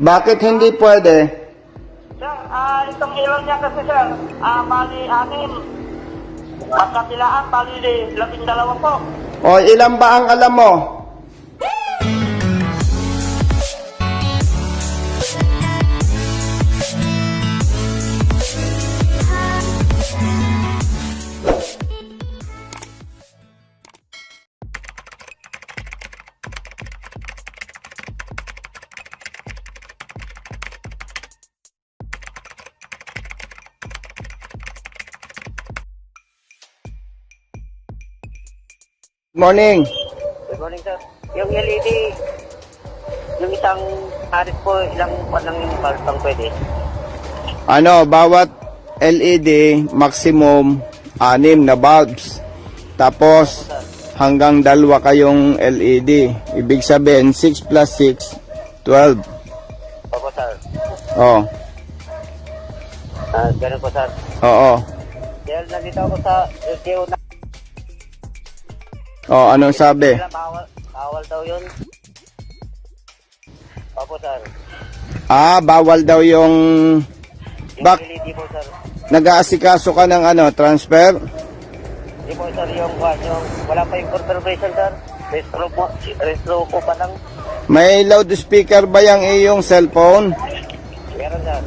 Bakit hindi pwede? Sir, ah, itong ilaw niya kasi sir, ah, bali anim. Pagkabilaan, bali labing dalawa po. O ilan ba ang alam mo? Morning. Good morning sir. Yung LED, yung isang aris po, ilang pa lang yung balsang pwede. Ano, bawat LED maximum anim na bulbs. Tapos hanggang dalawa kayong LED. Ibig sabihin 6 plus 6 12. Opo sir. Oh. Ah, ganun po sir. Oo. Dahil nandito ako sa LTO na Oh, anong sabi? Bawal, bawal daw yun. Opo sir. Ah, bawal daw yung Bak- LED po sir. nag-aasikaso ka ng ano, transfer? Hindi po sir yung, yung wala pa yung confirmation sir. Restro po, restro po pa lang. May loudspeaker ba yung iyong cellphone? Meron sir.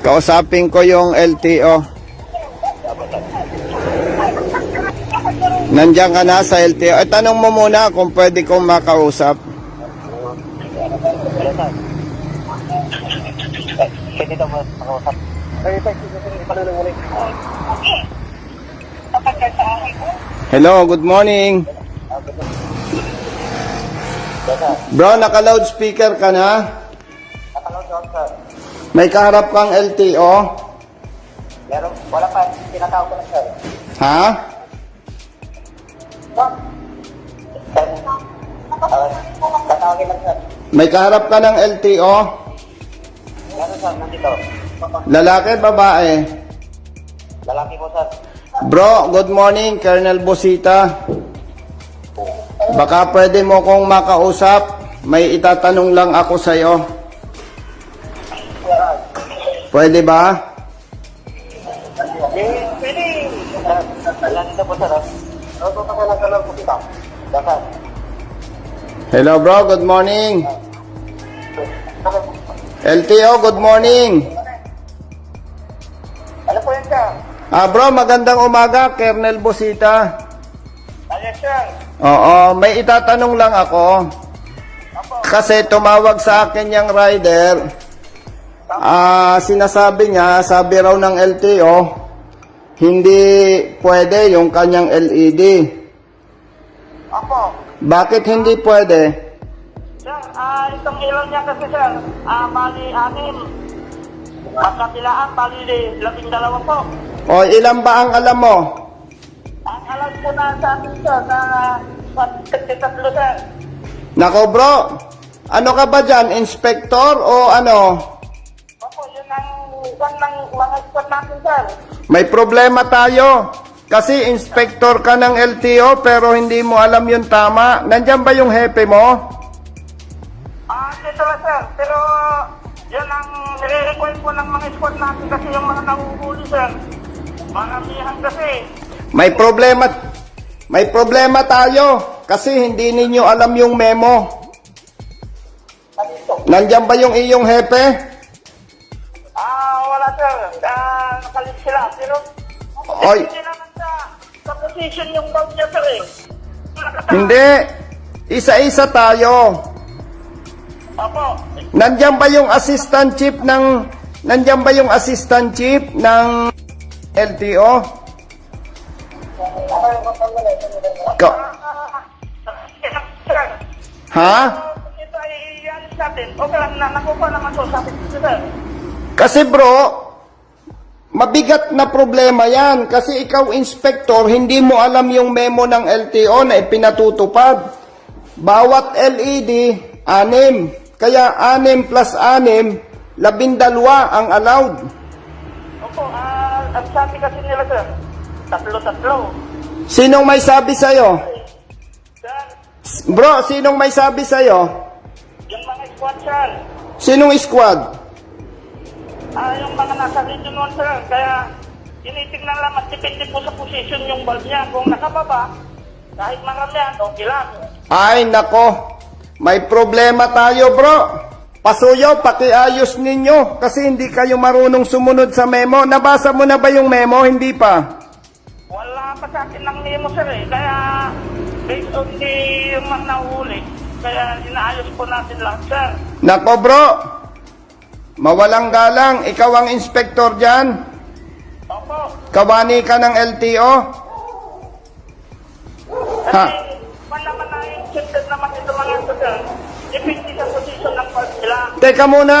Kausapin ko yung LTO. Nandiyan ka na sa LTO. Eh, tanong mo muna kung pwede kong makausap. Pwede daw makausap. Hello, good morning. Bro, naka-loudspeaker ka na? Sir. May kaharap kang LTO? Meron, wala pa, tinatawag ko na sir. Ha? May kaharap ka ng LTO? Meron sir, nandito. Lalaki, babae? Lalaki po sir. Bro, good morning, Colonel Bosita. Baka pwede mo kong makausap. May itatanong lang ako sa'yo. Pwede ba? Eh, pwede. Nandito po Hello bro, good morning. LTO, good morning. Ano po yun sir? Ah bro, magandang umaga, Colonel Bosita. Ano sir? Oo, may itatanong lang ako. Kasi tumawag sa akin yung rider. Ah, sinasabi niya, sabi raw ng LTO, hindi pwede yung kanyang LED. Apo. Bakit hindi pwede? Sir, ah, itong ilaw niya kasi sir, ah, bali anim. Pagkabilaan, bali labing dalawa po. O ilan ba ang alam mo? Ang alam po na sa akin sir, na pagkatatlo sir. Nako bro, ano ka ba dyan? Inspector o ano? Opo, yun ang one ng mga squad natin sir. May problema tayo. Kasi inspector ka ng LTO pero hindi mo alam yung tama. Nandyan ba yung hepe mo? Ah, dito lang sir. Pero yan ang nire-request po ng mga squad natin kasi yung mga nahuhuli sir. Maramihan kasi. May problema. May problema tayo. Kasi hindi ninyo alam yung memo. Nandyan ba yung iyong hepe? Nakalit sila. Pero Oy. hindi naman sa, sa position yung bag niya sir eh. Hindi. Isa-isa tayo. Opo. Nandyan ba yung assistant chief ng... Nandyan ba yung assistant chief ng LTO? Ka- ha? ito ay ialis natin. Okay lang na, nakuha naman sa atin, sir. Kasi bro, mabigat na problema yan. Kasi ikaw, inspector, hindi mo alam yung memo ng LTO na ipinatutupad. Bawat LED, anim. Kaya anim plus anim, labindalwa ang allowed. Opo, ah, ang sabi kasi nila, sir, tatlo-tatlo. Sinong may sabi sa'yo? Sir, Bro, sinong may sabi sa'yo? yung mga squad, sir. Sinong squad? Ah, yung mga nasa region 1, sir. Kaya, tinitingnan lang at depende po sa position yung valve niya. Kung nakababa, kahit maramihan, okay lang. Ay, nako. May problema tayo, bro. Pasuyo, pakiayos ninyo kasi hindi kayo marunong sumunod sa memo. Nabasa mo na ba yung memo? Hindi pa. Wala pa sa akin ng memo, sir eh. Kaya, based on the mga nahuli, kaya inaayos po natin lahat, sir. Nako, bro. Mawalang galang. Ikaw ang inspector dyan. Opo. Kawani ka ng LTO. Ha? man naman na shifted naman ito mga ito, sir. Depende sa position ng nila. Teka muna.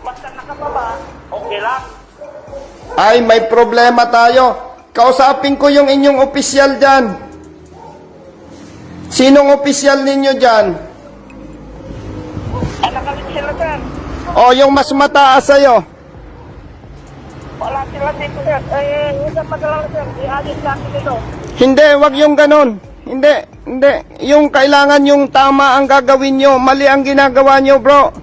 Basta nakababa, okay lang. Ay, may problema tayo. Kausapin ko yung inyong opisyal dyan. Sinong opisyal ninyo dyan? Ay, nakalit sila, sir. O, yung mas mataas sa'yo. Wala sila dito, sir. Eh, huwag kang mag-alala, sir. Iayos natin ito. Hindi, wag yung ganun. Hindi, hindi. Yung kailangan yung tama ang gagawin nyo. Mali ang ginagawa nyo, bro.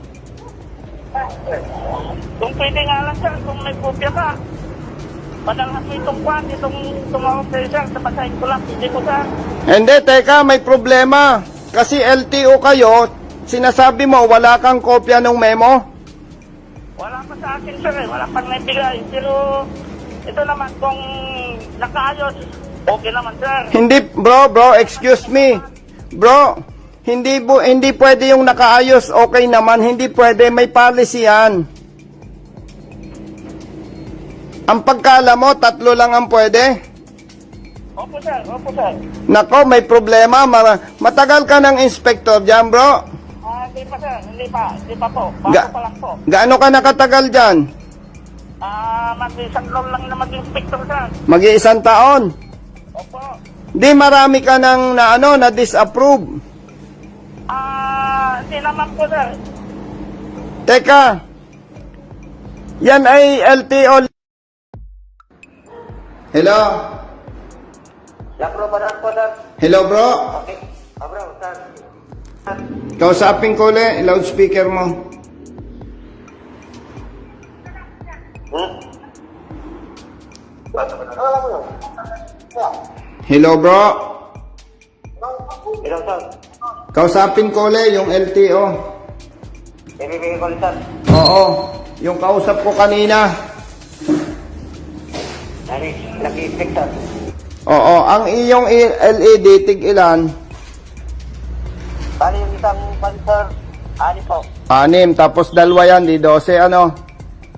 Kung pwede nga lang, sir, kung may kopya ka, padalhan mo itong kwan, itong tumawag sa'yo, sir, sabasahin ko lang, hindi ko, sir. Hindi, teka, may problema. Kasi LTO kayo, sinasabi mo wala kang kopya ng memo. Wala pa sa akin, sir, eh. wala pang naibigay. Pero, ito naman, kung nakaayos, okay naman, sir. Hindi, bro, bro, excuse me. Bro, hindi bu hindi pwede yung nakaayos, okay naman, hindi pwede, may policy yan. Ang pagkala mo, tatlo lang ang pwede. Opo, sir, opo, sir. Nako, may problema. Mara- matagal ka ng inspector dyan, bro. Hindi pa, sir, hindi pa, hindi pa po. Bago Ga- pa lang po. Gaano ka nakatagal dyan? Ah, mag-isang taon lang na mag-inspector, sir. Mag-iisang taon. Opo. Di marami ka nang na ano, na disapprove. Ah, hindi naman po, sir. Teka. Yan ay LTO. Hello? Lapro ba po, sir? Hello, bro? Okay. Ah, bro, sir. Kausapin ko ulit, loudspeaker mo. Hello, bro? Hello, sir. Kausapin ko ulit yung LTO. Ibibigay ko ulit, sir. Oo, yung kausap ko kanina. Nag-i-inspect, sir. Oo, ang iyong LED, tig ilan? Isang pan, sir. Ani po. Anim, tapos dalawa yan, di 12, ano?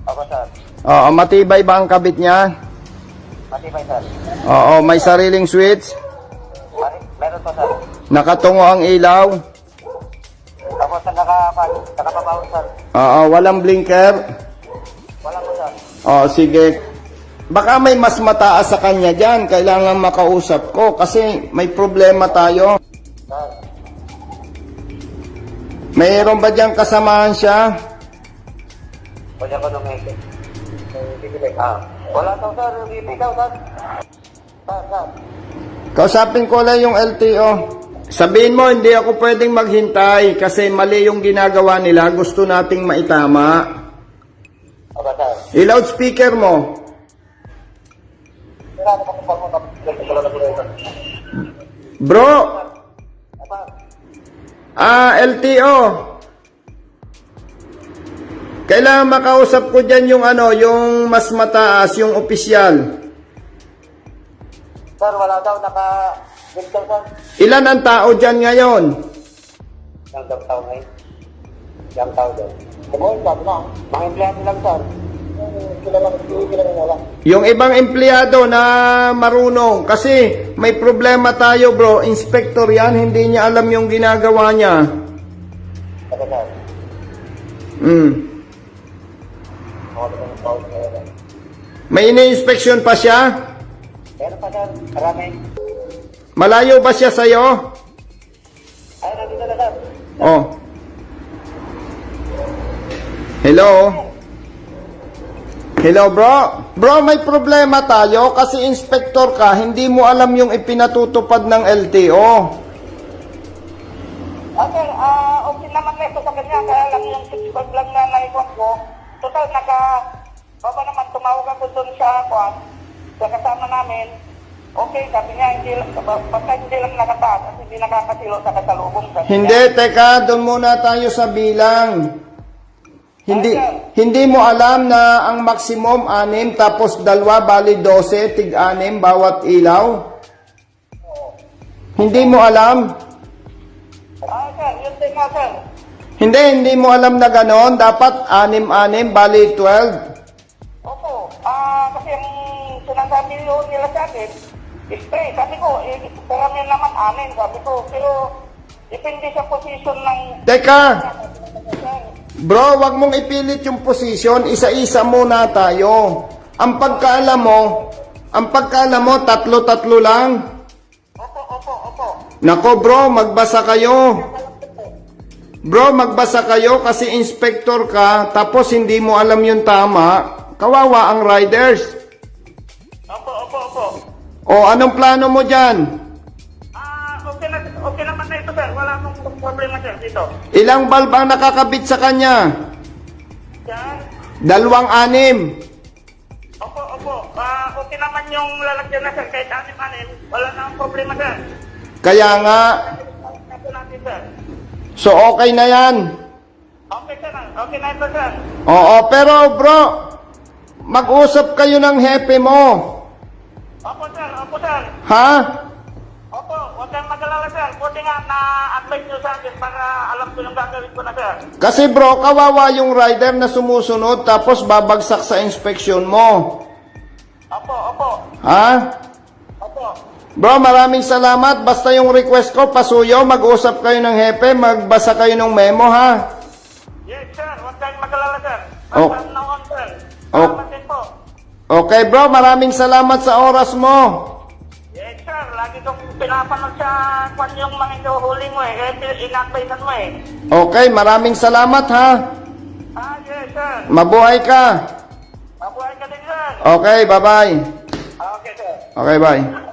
Ako, sir. Oo, matibay ba ang kabit niya? Matibay, sir. Oo, may sariling switch. Mari, meron po, sir. Nakatungo ang ilaw. Tapos sa nakapan, nakapabawon, sir. Oo, walang blinker. Wala po, sir. Oo, sige. Baka may mas mataas sa kanya dyan. Kailangan makausap ko kasi may problema tayo. Sir. Mayroon ba dyan kasamahan siya? Wala ko nung. Ah. Wala daw, sir. Bibigay daw, sir. Sir, sir. Kausapin ko lang yung LTO. Sabihin mo, hindi ako pwedeng maghintay kasi mali yung ginagawa nila. Gusto nating maitama. Ako, sir. I-loudspeaker mo. Sir, ah, LTO. Kailangan makausap ko dyan yung ano, yung mas mataas, yung opisyal. Sir, wala daw naka... Bigdaw, sir. Ilan ang tao dyan ngayon? Yang daw tao ngayon. Yang tao daw. Kumain, sabi na. Mga empleyado lang, sir. Sila lang wala. Yung ibang empleyado na marunong. Kasi may problema tayo bro. Inspector yan, hindi niya alam yung ginagawa niya. Ako, sir. Mm. Tao, sir. May ini-inspection pa siya? Meron pa, sir. Marami. Malayo ba siya sa'yo? Ay, nandito na, sir. Oh. Hello? Hello bro? Bro, may problema tayo kasi inspector ka, hindi mo alam yung ipinatutupad ng LTO. Ah, sir, ah, okay naman na ito sa kanya, kaya lang yung 6 bag lang na naikon ko. Total, naka, baba naman, tumawag ako doon sa kwan, sa kasama namin. Okay, sabi niya, hindi lang, basta hindi lang nakataas, kasi hindi nakakasilo sa kasalubong. Niya. Hindi, teka, doon muna tayo sa bilang. Hindi hindi mo alam na ang maximum anim tapos dalawa bali 12 tig anim bawat ilaw? Hindi mo alam? Ah, sir, yun din nga, sir. Hindi, hindi mo alam na ganon. Dapat anim-anim bali 12. Opo, ah, kasi ang sinasabi yun nila sa akin, spray. Sabi ko, eh, karamihan naman amin, sabi ko. Pero, depende sa position ng... Teka, Sir, bro, wag mong ipilit yung posisyon. Isa-isa muna tayo. Ang pagkaalam mo, ang pagkaalam mo, tatlo-tatlo lang. Opo, opo, opo. Nako bro, magbasa kayo. Bro, magbasa kayo kasi inspector ka, tapos hindi mo alam yung tama. Kawawa ang riders. Opo, opo, opo. O, anong plano mo dyan? Ah, okay na, okay naman na ito, sir. Wala akong problema, sir, dito. Ilang bulb ang nakakabit sa kanya? Yan. Dalawang anim. Opo, opo. Ah, okay naman yung lalagyan na, sir. Kahit anim-anim, wala na akong problema, sir. Kaya nga, sir. so okay na yan. Okay, sir. Okay na ito, sir. Oo, pero bro, mag-usap kayo ng hepe mo. Opo, sir. Opo, sir. Ha? Opo, huwag kang mag-alala, sir. Buti nga na-advise nyo sa akin para alam ko yung gagawin ko na, sir. Kasi bro, kawawa yung rider na sumusunod tapos babagsak sa inspeksyon mo. Opo, opo. Ha? Opo. Bro, maraming salamat. Basta yung request ko, pasuyo, mag-usap kayo ng hepe, magbasa kayo ng memo, ha? Yes, sir. Huwag kang mag-alala, sir. Oh. Na sir. Oh. Okay, bro, maraming salamat sa oras mo. Kwan yung mga inuhuli mo eh. Kaya inakbaitan mo eh. Okay, maraming salamat, ha? Ah, yes, sir. Mabuhay ka. Mabuhay ka din, sir. Okay, bye-bye. Okay, sir. Okay, bye.